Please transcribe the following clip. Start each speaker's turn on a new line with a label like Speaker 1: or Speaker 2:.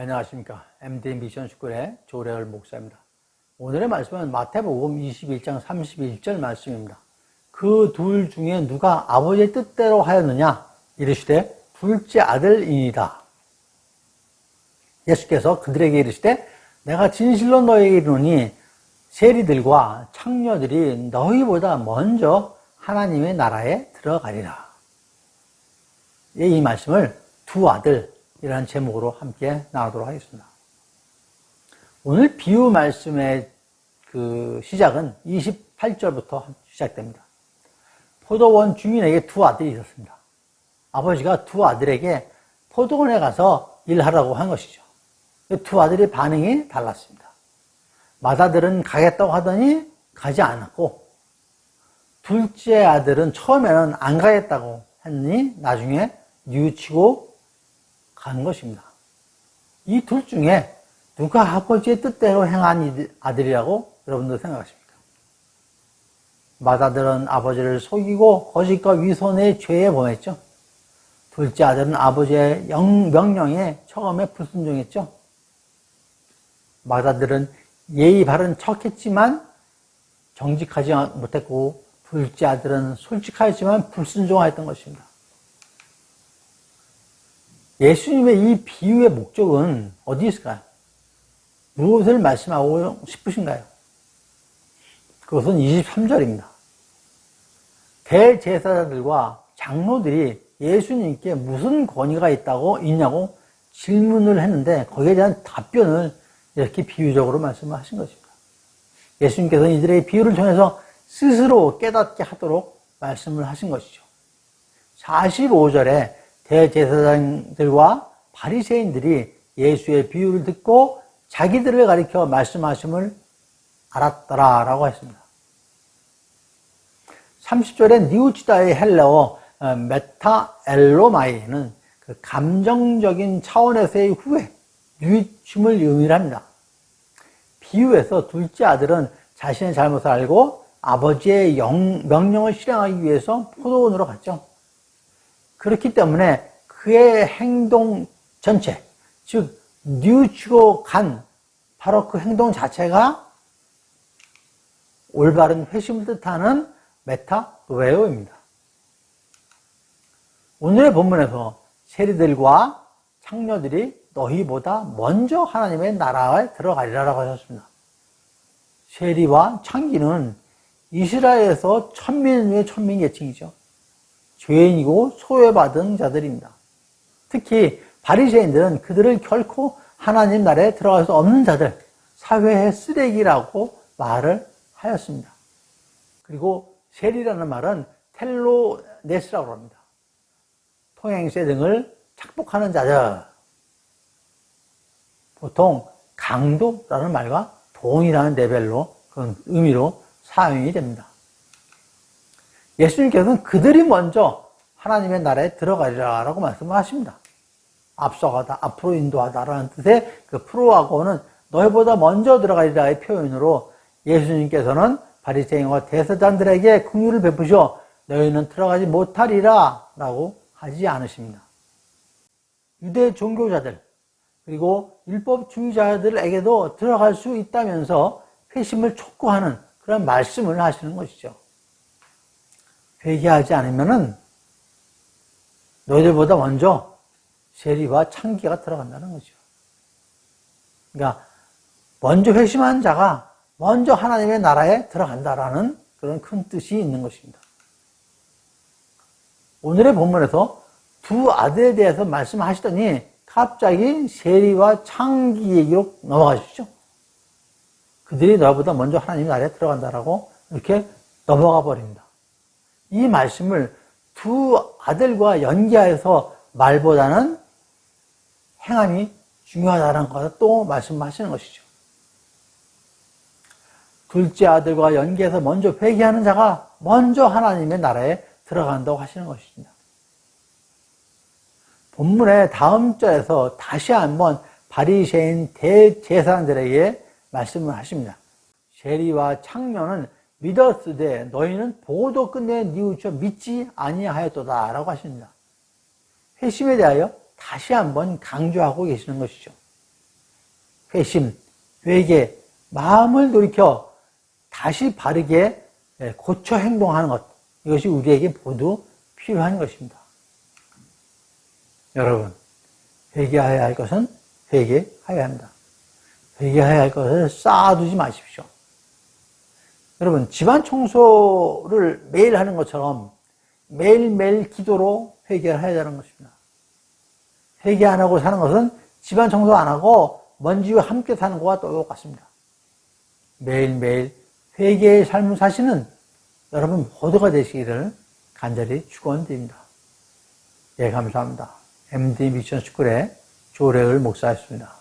Speaker 1: 안녕하십니까. MD 미션 스쿨의 조래열 목사입니다. 오늘의 말씀은 마태복음 21장 31절 말씀입니다. 그 둘 중에 누가 아버지의 뜻대로 하였느냐? 이르시되 둘째 아들이니다. 예수께서 그들에게 이르시되 내가 진실로 너에게 이르노니 세리들과 창녀들이 너희보다 먼저 하나님의 나라에 들어가리라. 예, 이 말씀을 두 아들 이라는 제목으로 함께 나누도록 하겠습니다. 오늘 비유 말씀의 그 시작은 28절부터 시작됩니다. 포도원 주인에게 두 아들이 있었습니다. 아버지가 두 아들에게 포도원에 가서 일하라고 한 것이죠. 두 아들의 반응이 달랐습니다. 맏아들은 가겠다고 하더니 가지 않았고, 둘째 아들은 처음에는 안 가겠다고 했니 나중에 뉘우치고 간 것입니다. 이 둘 중에 누가 아버지의 뜻대로 행한 아들이라고 여러분들 생각하십니까? 맏아들은 아버지를 속이고 거짓과 위선의 죄에 범했죠. 둘째 아들은 아버지의 명령에 처음에 불순종했죠. 맏아들은 예의 바른 척했지만 정직하지 못했고 둘째 아들은 솔직하였지만 불순종하였던 것입니다. 예수님의 이 비유의 목적은 어디 있을까요? 무엇을 말씀하고 싶으신가요? 그것은 23절입니다. 대제사장들과 장로들이 예수님께 무슨 권위가 있다고 있냐고 질문을 했는데 거기에 대한 답변을 이렇게 비유적으로 말씀을 하신 것입니다. 예수님께서는 이들의 비유를 통해서 스스로 깨닫게 하도록 말씀을 하신 것이죠. 45절에 대제사장들과 바리새인들이 예수의 비유를 듣고 자기들을 가리켜 말씀하심을 알았더라라고 했습니다. 30절에 니우치다의 헬레어 메타엘로마이는 그 감정적인 차원에서의 후회, 유익심을 의미합니다. 비유에서 둘째 아들은 자신의 잘못을 알고 아버지의 영, 명령을 실행하기 위해서 포도원으로 갔죠. 그렇기 때문에 그의 행동 전체, 즉 뉘우치고 간 바로 그 행동 자체가 올바른 회심을 뜻하는 메타웨어입니다. 오늘의 본문에서 세리들과 창녀들이 너희보다 먼저 하나님의 나라에 들어가리라라고 하셨습니다. 세리와 창기는 이스라엘에서 천민 중의 천민 계층이죠. 죄인이고 소외받은 자들입니다. 특히 바리새인들은 그들을 결코 하나님 나라에 들어갈 수 없는 자들, 사회의 쓰레기라고 말을 하였습니다. 그리고 셀이라는 말은 텔로네스라고 합니다. 통행세 등을 착복하는 자들. 보통 강도라는 말과 동일한 레벨로 그런 의미로 사용이 됩니다. 예수님께서는 그들이 먼저 하나님의 나라에 들어가리라라고 말씀을 하십니다. 앞서가다, 앞으로 인도하다라는 뜻의 그 프로하고는 너희보다 먼저 들어가리라의 표현으로 예수님께서는 바리새인과 대사장들에게 긍휼을 베푸셔 너희는 들어가지 못하리라라고 하지 않으십니다. 유대 종교자들 그리고 율법주의자들에게도 들어갈 수 있다면서 회심을 촉구하는 그런 말씀을 하시는 것이죠. 회개하지 않으면은 너희들보다 먼저 세리와 창기가 들어간다는 거죠. 그러니까 먼저 회심한 자가 먼저 하나님의 나라에 들어간다라는 그런 큰 뜻이 있는 것입니다. 오늘의 본문에서 두 아들에 대해서 말씀하시더니 갑자기 세리와 창기 얘기로 넘어가시죠. 그들이 너보다 먼저 하나님의 나라에 들어간다라고 이렇게 넘어가 버립니다. 이 말씀을 두 아들과 연계해서 말보다는 행함이 중요하다는 것을 또 말씀하시는 것이죠. 둘째 아들과 연계해서 먼저 회개하는 자가 먼저 하나님의 나라에 들어간다고 하시는 것입니다. 본문의 다음 절에서 다시 한번 바리새인 대제사장들에게 말씀을 하십니다. 세리와 창녀는 믿었으되 너희는 보도 끝내 뉘우쳐 믿지 아니하였도다 라고 하십니다. 회심에 대하여 다시 한번 강조하고 계시는 것이죠. 회심, 회개, 마음을 돌이켜 다시 바르게 예, 고쳐 행동하는 것. 이것이 우리에게 모두 필요한 것입니다. 여러분, 회개해야 할 것은 회개해야 합니다. 회개해야 할 것을 쌓아두지 마십시오. 여러분, 집안 청소를 매일 하는 것처럼 매일매일 기도로 회개를 해야 되는 것입니다. 회개 안 하고 사는 것은 집안 청소 안 하고 먼지와 함께 사는 것과 똑같습니다. 매일매일 회개의 삶을 사시는 여러분 모두가 되시기를 간절히 축원드립니다. 예, 감사합니다. MD 미션 스쿨의 조래을 목사였습니다.